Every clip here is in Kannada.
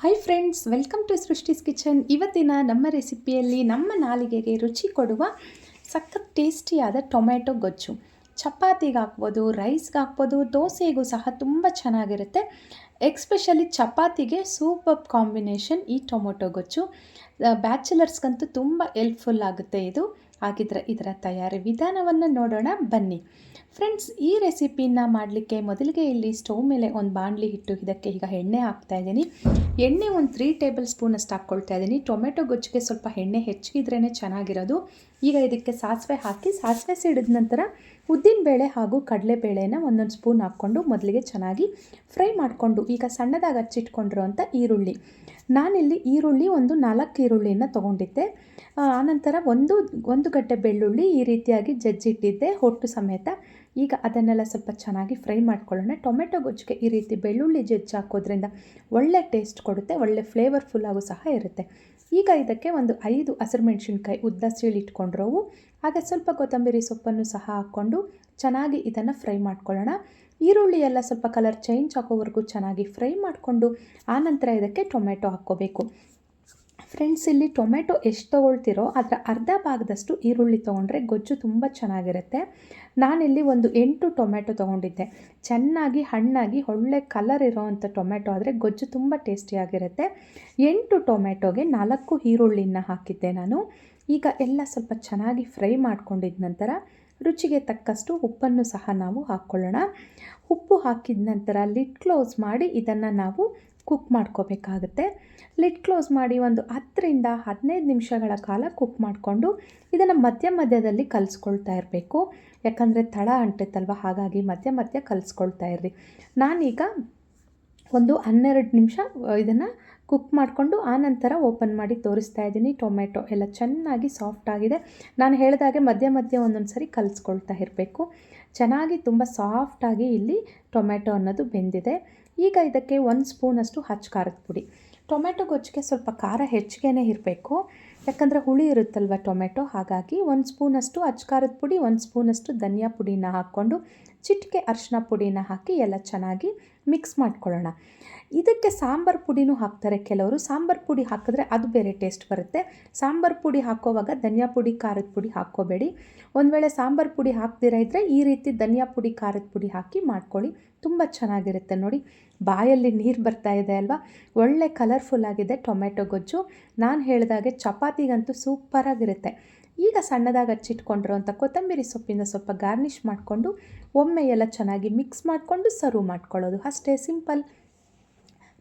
Hi friends welcome to Srishti's kitchen ಇವತ್ತಿನ ನಮ್ಮ ರೆಸಿಪಿಯಲ್ಲಿ ನಮ್ಮ ನಾಲಿಗೆಗೆ ರುಚಿ ಕೊಡುವ ಸಖತ್ ಟೇಸ್ಟಿಯಾದ ಟೊಮ್ಯಾಟೊ ಗೊಜ್ಜು. ಚಪಾತಿಗೆ ಹಾಕ್ಬೋದು ರೈಸ್ಗೆ ಹಾಕ್ಬೋದು, ದೋಸೆಗೂ ಸಹ ತುಂಬ ಚೆನ್ನಾಗಿರುತ್ತೆ. ಎಕ್ಸ್ಪೆಷಲಿ ಚಪಾತಿಗೆ ಸೂಪರ್ ಕಾಂಬಿನೇಷನ್ ಈ ಟೊಮೊಟೊ ಗೊಜ್ಜು. ಬ್ಯಾಚುಲರ್ಸ್ಗಂತೂ ತುಂಬ ಹೆಲ್ಪ್ಫುಲ್ ಆಗುತ್ತೆ ಇದು. ಹಾಗಿದ್ರೆ ಇದರ ತಯಾರಿ ವಿಧಾನವನ್ನು ನೋಡೋಣ, ಬನ್ನಿ. ಫ್ರೆಂಡ್ಸ್ ಈ ರೆಸಿಪಿನ ಮಾಡಲಿಕ್ಕೆ ಮೊದಲಿಗೆ ಇಲ್ಲಿ ಸ್ಟವ್ ಮೇಲೆ ಒಂದು ಬಾಣಲಿ ಇಟ್ಟು ಇದಕ್ಕೆ ಈಗ ಎಣ್ಣೆ ಹಾಕ್ತಾ ಇದ್ದೀನಿ. ಎಣ್ಣೆ ಒಂದು ತ್ರೀ ಟೇಬಲ್ ಸ್ಪೂನಷ್ಟು ಹಾಕ್ಕೊಳ್ತಾ ಇದ್ದೀನಿ. ಟೊಮೆಟೊ ಗೊಜ್ಜಿಗೆ ಸ್ವಲ್ಪ ಎಣ್ಣೆ ಹೆಚ್ಚಿಗಿದ್ರೇ ಚೆನ್ನಾಗಿರೋದು. ಈಗ ಇದಕ್ಕೆ ಸಾಸಿವೆ ಹಾಕಿ, ಸಾಸಿವೆ ಸಿಡಿದ ನಂತರ ಉದ್ದಿನಬೇಳೆ ಹಾಗೂ ಕಡಲೆಬೇಳೆನ ಒಂದೊಂದು ಸ್ಪೂನ್ ಹಾಕ್ಕೊಂಡು ಮೊದಲಿಗೆ ಚೆನ್ನಾಗಿ ಫ್ರೈ ಮಾಡಿಕೊಂಡು, ಈಗ ಸಣ್ಣದಾಗಿ ಹಚ್ಚಿಟ್ಕೊಂಡಿರೋಂಥ ಈರುಳ್ಳಿ. ನಾನಿಲ್ಲಿ ಈರುಳ್ಳಿ ಒಂದು ನಾಲ್ಕು ಈರುಳ್ಳಿನ ತೊಗೊಂಡಿದ್ದೆ. ಆನಂತರ ಒಂದು ಒಂದು ಗಡ್ಡೆ ಬೆಳ್ಳುಳ್ಳಿ ಈ ರೀತಿಯಾಗಿ ಜಜ್ಜಿಟ್ಟಿದ್ದೆ ಹೊಟ್ಟು ಸಮೇತ. ಈಗ ಅದನ್ನೆಲ್ಲ ಸ್ವಲ್ಪ ಚೆನ್ನಾಗಿ ಫ್ರೈ ಮಾಡ್ಕೊಳ್ಳೋಣ. ಟೊಮೆಟೊ ಗೊಜ್ಜಿಗೆ ಈ ರೀತಿ ಬೆಳ್ಳುಳ್ಳಿ ಜಜ್ಜಿ ಹಾಕೋದ್ರಿಂದ ಒಳ್ಳೆ ಟೇಸ್ಟ್ ಕೊಡುತ್ತೆ, ಒಳ್ಳೆ ಫ್ಲೇವರ್ಫುಲ್ಲಾಗೂ ಸಹ ಇರುತ್ತೆ. ಈಗ ಇದಕ್ಕೆ ಒಂದು ಐದು ಹಸಿರು ಮೆಣಸಿನ್ಕಾಯಿ ಉದ್ದ ಸೀಳಿಟ್ಕೊಂಡ್ರವು ಹಾಗೆ ಸ್ವಲ್ಪ ಕೊತ್ತಂಬರಿ ಸೊಪ್ಪನ್ನು ಸಹ ಹಾಕ್ಕೊಂಡು ಚೆನ್ನಾಗಿ ಇದನ್ನು ಫ್ರೈ ಮಾಡ್ಕೊಳ್ಳೋಣ. ಈರುಳ್ಳಿ ಎಲ್ಲ ಸ್ವಲ್ಪ ಕಲರ್ ಚೇಂಜ್ ಆಗೋವರೆಗೂ ಚೆನ್ನಾಗಿ ಫ್ರೈ ಮಾಡಿಕೊಂಡು, ಆನಂತರ ಇದಕ್ಕೆ ಟೊಮೆಟೊ ಹಾಕ್ಕೋಬೇಕು. ಫ್ರೆಂಡ್ಸ್ ಇಲ್ಲಿ ಟೊಮೆಟೊ ಎಷ್ಟು ತೊಗೊಳ್ತಿರೋ ಅದರ ಅರ್ಧ ಭಾಗದಷ್ಟು ಈರುಳ್ಳಿ ತೊಗೊಂಡ್ರೆ ಗೊಜ್ಜು ತುಂಬ ಚೆನ್ನಾಗಿರುತ್ತೆ. ನಾನಿಲ್ಲಿ ಒಂದು ಎಂಟು ಟೊಮೆಟೊ ತೊಗೊಂಡಿದ್ದೆ. ಚೆನ್ನಾಗಿ, ಹಣ್ಣಾಗಿ, ಒಳ್ಳೆ ಕಲರ್ ಇರೋವಂಥ ಟೊಮೆಟೊ ಆದರೆ ಗೊಜ್ಜು ತುಂಬ ಟೇಸ್ಟಿಯಾಗಿರುತ್ತೆ ಎಂಟು ಟೊಮೆಟೊಗೆ ನಾಲ್ಕು ಈರುಳ್ಳಿನ ಹಾಕಿದ್ದೆ ನಾನು. ಈಗ ಎಲ್ಲ ಸ್ವಲ್ಪ ಚೆನ್ನಾಗಿ ಫ್ರೈ ಮಾಡ್ಕೊಂಡಿದ್ದ ನಂತರ ರುಚಿಗೆ ತಕ್ಕಷ್ಟು ಉಪ್ಪನ್ನು ಸಹ ನಾವು ಹಾಕ್ಕೊಳ್ಳೋಣ. ಉಪ್ಪು ಹಾಕಿದ ನಂತರ ಲಿಡ್ ಕ್ಲೋಸ್ ಮಾಡಿ ಇದನ್ನು ನಾವು ಕುಕ್ ಮಾಡ್ಕೋಬೇಕಾಗುತ್ತೆ. ಲಿಡ್ ಕ್ಲೋಸ್ ಮಾಡಿ ಒಂದು ಹತ್ತರಿಂದ ಹದಿನೈದು ನಿಮಿಷಗಳ ಕಾಲ ಕುಕ್ ಮಾಡಿಕೊಂಡು ಇದನ್ನು ಮಧ್ಯ ಮಧ್ಯದಲ್ಲಿ ಕಲಿಸ್ಕೊಳ್ತಾ ಇರಬೇಕು. ಯಾಕಂದರೆ ತಳ ಅಂಟುತ್ತಲ್ವ, ಹಾಗಾಗಿ ಮಧ್ಯ ಮಧ್ಯ ಕಲಿಸ್ಕೊಳ್ತಾ ಇರ್ರಿ. ನಾನೀಗ ಒಂದು ಹನ್ನೆರಡು ನಿಮಿಷ ಇದನ್ನು ಕುಕ್ ಮಾಡಿಕೊಂಡು ಆನಂತರ ಓಪನ್ ಮಾಡಿ ತೋರಿಸ್ತಾ ಇದ್ದೀನಿ. ಟೊಮೆಟೊ ಎಲ್ಲ ಚೆನ್ನಾಗಿ ಸಾಫ್ಟ್ ಆಗಿದೆ. ನಾನು ಹೇಳಿದಾಗೆ ಮಧ್ಯ ಮಧ್ಯ ಒಂದೊಂದು ಸರಿ ಕಲಿಸ್ಕೊಳ್ತಾ ಇರಬೇಕು. ಚೆನ್ನಾಗಿ ತುಂಬ ಸಾಫ್ಟಾಗಿ ಇಲ್ಲಿ ಟೊಮೆಟೊ ಅನ್ನೋದು ಬೆಂದಿದೆ. ಈಗ ಇದಕ್ಕೆ ಒಂದು ಸ್ಪೂನಷ್ಟು ಹಚ್ಚ ಖಾರದ ಪುಡಿ. ಟೊಮೆಟೊ ಗೊಜ್ಜಿಗೆ ಸ್ವಲ್ಪ ಖಾರ ಹೆಚ್ಚಿಗೆ ಇರಬೇಕು. ಯಾಕಂದರೆ ಹುಳಿ ಇರುತ್ತಲ್ವ ಟೊಮೆಟೊ ಹಾಗಾಗಿ ಒಂದು ಸ್ಪೂನಷ್ಟು ಅಚ್ಚ ಖಾರದ ಪುಡಿ, ಒಂದು ಸ್ಪೂನಷ್ಟು ಧನಿಯಾ ಪುಡಿನ ಹಾಕ್ಕೊಂಡು ಚಿಟಿಕೆ ಅರಿಶಿನ ಪುಡಿನ ಹಾಕಿ ಎಲ್ಲ ಚೆನ್ನಾಗಿ ಮಿಕ್ಸ್ ಮಾಡ್ಕೊಳ್ಳೋಣ. ಇದಕ್ಕೆ ಸಾಂಬಾರು ಪುಡಿನೂ ಹಾಕ್ತಾರೆ ಕೆಲವರು. ಸಾಂಬಾರು ಪುಡಿ ಹಾಕಿದ್ರೆ ಅದು ಬೇರೆ ಟೇಸ್ಟ್ ಬರುತ್ತೆ. ಸಾಂಬಾರು ಪುಡಿ ಹಾಕೋವಾಗ ಧನಿಯಾ ಪುಡಿ, ಖಾರದ ಪುಡಿ ಹಾಕ್ಕೋಬೇಡಿ. ಒಂದು ವೇಳೆ ಸಾಂಬಾರು ಪುಡಿ ಹಾಕ್ದಿರ ಇದ್ದರೆ ಈ ರೀತಿ ಧನಿಯಾ ಪುಡಿ, ಖಾರದ ಪುಡಿ ಹಾಕಿ ಮಾಡ್ಕೊಳ್ಳಿ. ತುಂಬ ಚೆನ್ನಾಗಿರುತ್ತೆ ನೋಡಿ. ಬಾಯಲ್ಲಿ ನೀರು ಬರ್ತಾ ಇದೆ ಅಲ್ವಾ? ಒಳ್ಳೆ ಕಲರ್ಫುಲ್ ಆಗಿದೆ ಟೊಮೆಟೊ ಗೊಜ್ಜು. ನಾನು ಹೇಳಿದಾಗೆ ಚಪಾತಿಗಂತೂ ಸೂಪರಾಗಿರುತ್ತೆ ಈಗ ಸಣ್ಣದಾಗಿ ಹಚ್ಚಿಟ್ಕೊಂಡಿರೋಂಥ ಕೊತ್ತಂಬರಿ ಸೊಪ್ಪಿಂದ ಸ್ವಲ್ಪ ಗಾರ್ನಿಷ್ ಮಾಡಿಕೊಂಡು ಒಮ್ಮೆ ಎಲ್ಲ ಚೆನ್ನಾಗಿ ಮಿಕ್ಸ್ ಮಾಡಿಕೊಂಡು ಸರ್ವ್ ಮಾಡ್ಕೊಳ್ಳೋದು. ಅಷ್ಟೇ ಸಿಂಪಲ್.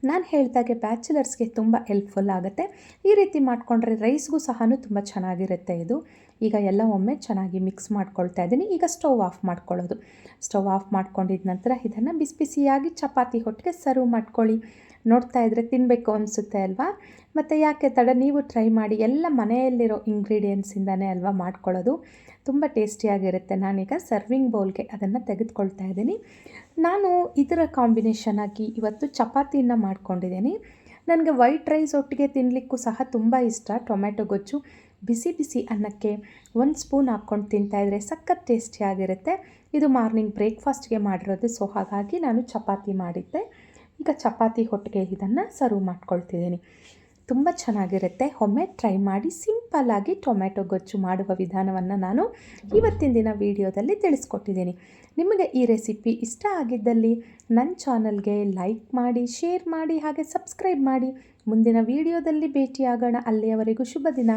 ನಾನು ಹೇಳ್ದಾಗೆ ಬ್ಯಾಚುಲರ್ಸ್ಗೆ ತುಂಬ ಹೆಲ್ಪ್ಫುಲ್ ಆಗುತ್ತೆ. ಈ ರೀತಿ ಮಾಡಿಕೊಂಡ್ರೆ ರೈಸ್ಗೂ ಸಹ ತುಂಬ ಚೆನ್ನಾಗಿರುತ್ತೆ ಇದು. ಈಗ ಎಲ್ಲ ಒಮ್ಮೆ ಚೆನ್ನಾಗಿ ಮಿಕ್ಸ್ ಮಾಡ್ಕೊಳ್ತಾ ಇದ್ದೀನಿ. ಈಗ ಸ್ಟವ್ ಆಫ್ ಮಾಡ್ಕೊಳ್ಳೋದು. ಸ್ಟವ್ ಆಫ್ ಮಾಡ್ಕೊಂಡಿದ್ದ ನಂತರ ಇದನ್ನು ಬಿಸಿ ಬಿಸಿಯಾಗಿ ಚಪಾತಿ ಹೊಟ್ಟಿಗೆ ಸರ್ವ್ ಮಾಡ್ಕೊಳ್ಳಿ. ನೋಡ್ತಾ ಇದ್ದರೆ ತಿನ್ನಬೇಕು ಅನಿಸುತ್ತೆ ಅಲ್ವಾ? ಮತ್ತು ಯಾಕೆ ತಡ? ನೀವು ಟ್ರೈ ಮಾಡಿ ಎಲ್ಲ ಮನೆಯಲ್ಲಿರೋ ಇಂಗ್ರೀಡಿಯೆಂಟ್ಸಿಂದನೇ ಅಲ್ವಾ ಮಾಡ್ಕೊಳ್ಳೋದು? ತುಂಬ ಟೇಸ್ಟಿಯಾಗಿರುತ್ತೆ ನಾನೀಗ ಸರ್ವಿಂಗ್ ಬೌಲ್ಗೆ ಅದನ್ನು ತೆಗೆದುಕೊಳ್ತಾ ಇದ್ದೀನಿ. ನಾನು ಇದರ ಕಾಂಬಿನೇಷನ್ ಆಗಿ ಇವತ್ತು ಚಪಾತಿನ ಮಾಡ್ಕೊಂಡಿದ್ದೀನಿ. ನನಗೆ ವೈಟ್ ರೈಸ್ ಒಟ್ಟಿಗೆ ತಿನ್ನಲಿಕ್ಕೂ ಸಹ ತುಂಬ ಇಷ್ಟ. ಟೊಮೆಟೊ ಗೊಜ್ಜು, ಬಿಸಿ ಬಿಸಿ ಅನ್ನಕ್ಕೆ ಒಂದು ಸ್ಪೂನ್ ಹಾಕ್ಕೊಂಡು ತಿಂತಾಯಿದ್ರೆ ಸಖತ್ ಟೇಸ್ಟಿಯಾಗಿರುತ್ತೆ ಇದು ಮಾರ್ನಿಂಗ್ ಬ್ರೇಕ್ಫಾಸ್ಟ್ಗೆ ಮಾಡಿರೋದು. ಸೊ ಹಾಗಾಗಿ ನಾನು ಚಪಾತಿ ಮಾಡಿದ್ದೆ. ಈಗ ಚಪಾತಿ ಹೊಟ್ಟಿಗೆ ಇದನ್ನು ಸರ್ವ್ ಮಾಡ್ಕೊಳ್ತಿದ್ದೀನಿ. ತುಂಬ ಚೆನ್ನಾಗಿರುತ್ತೆ. ಒಮ್ಮೆ ಟ್ರೈ ಮಾಡಿ ಸಿಂಪಲ್ಲಾಗಿ ಟೊಮೆಟೊ ಗೊಜ್ಜು ಮಾಡುವ ವಿಧಾನವನ್ನು ನಾನು ಇವತ್ತಿನ ದಿನ ವೀಡಿಯೋದಲ್ಲಿ ತಿಳಿಸ್ಕೊಟ್ಟಿದ್ದೀನಿ. ನಿಮಗೆ ಈ ರೆಸಿಪಿ ಇಷ್ಟ ಆಗಿದ್ದಲ್ಲಿ ನನ್ನ ಚಾನಲ್ಗೆ ಲೈಕ್ ಮಾಡಿ ಶೇರ್ ಮಾಡಿ, ಹಾಗೆ ಸಬ್ಸ್ಕ್ರೈಬ್ ಮಾಡಿ. ಮುಂದಿನ ವೀಡಿಯೋದಲ್ಲಿ ಭೇಟಿಯಾಗೋಣ. ಅಲ್ಲಿಯವರೆಗೂ ಶುಭ ದಿನ.